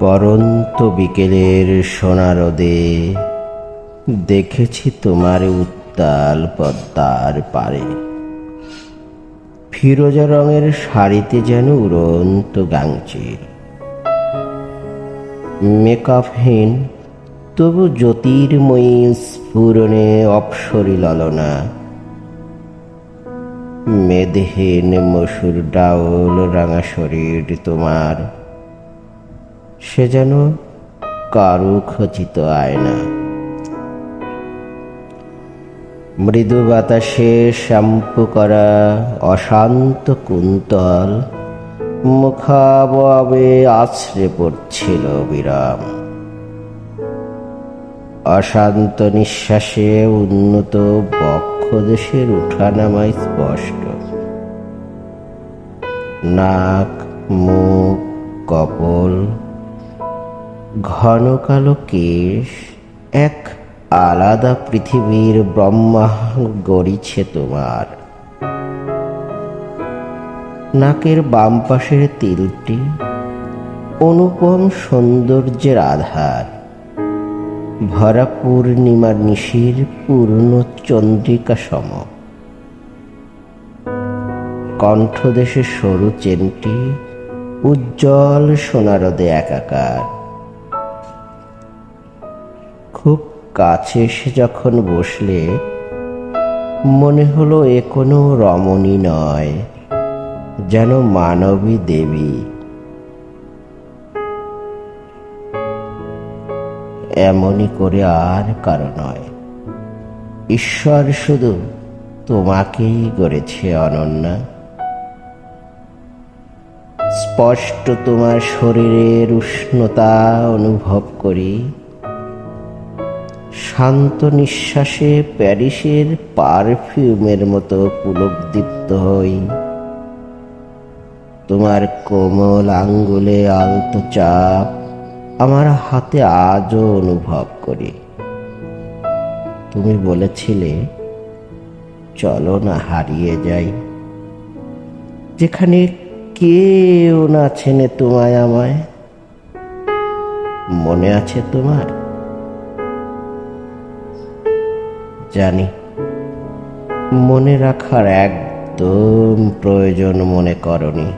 পরন্ত বিকেলের সোনা রোদে দেখেছি তোমার উত্তাল পদ্মার পারে। ফিরোজা রঙের শাড়িতে যেন উড়ন্ত গাংচিল মেকআপহীন, তবু জ্যোতির্ময়ী স্ফুরণে অপসরি ললনা। মেদহীন মসুর ডাউল রাঙা শরীর তোমার। সে যেন কারু খচিত আয়না। মৃদু বাতাসে শ্যাম্পু করা অশান্ত কুন্তল মুখাবয়ে আছড়ে পড়ছিল বিরাম। অশান্ত নিঃশ্বাসে উন্নত বক্ষদেশের উঠানামায় স্পষ্ট। নাক, মুখ, কপল ঘন কালো কেশ, এক আলাদা পৃথিবীর ব্রহ্মা গড়িছে তোমার। নাকের বাম পাশের তিলটি, অনুপম সৌন্দর্যের আধার। ভরা পূর্ণিমার নিশির পূর্ণ চন্দ্রিকা সম। কণ্ঠদেশে সরু চেনটি, উজ্জ্বল সোনারদে একাকার। খুব কাছে এসে যখন বসলে, মনে হলো এ কোনো রমণী নয়, যেন মানবী দেবী। এমনই করে আর কারও নয়। ঈশ্বর শুধু তোমাকেই গড়েছে অনন্যা। স্পষ্ট তোমার শরীরের উষ্ণতা অনুভব করি। শান্ত নিঃশ্বাসে প্যারিসের পারফিউমের মতো পুলকদীপ্ত হই। তোমার কোমল আঙ্গুলে আলতো চাপ আমার হাতে আজও অনুভব করি। তুমি বলেছিলে, চলো না হারিয়ে যাই। যেখানে কেউ না চেনে তোমায় আমায়। মনে আছে তোমার? জানি। মনে রাখার একদম প্রয়োজন মনে করনি।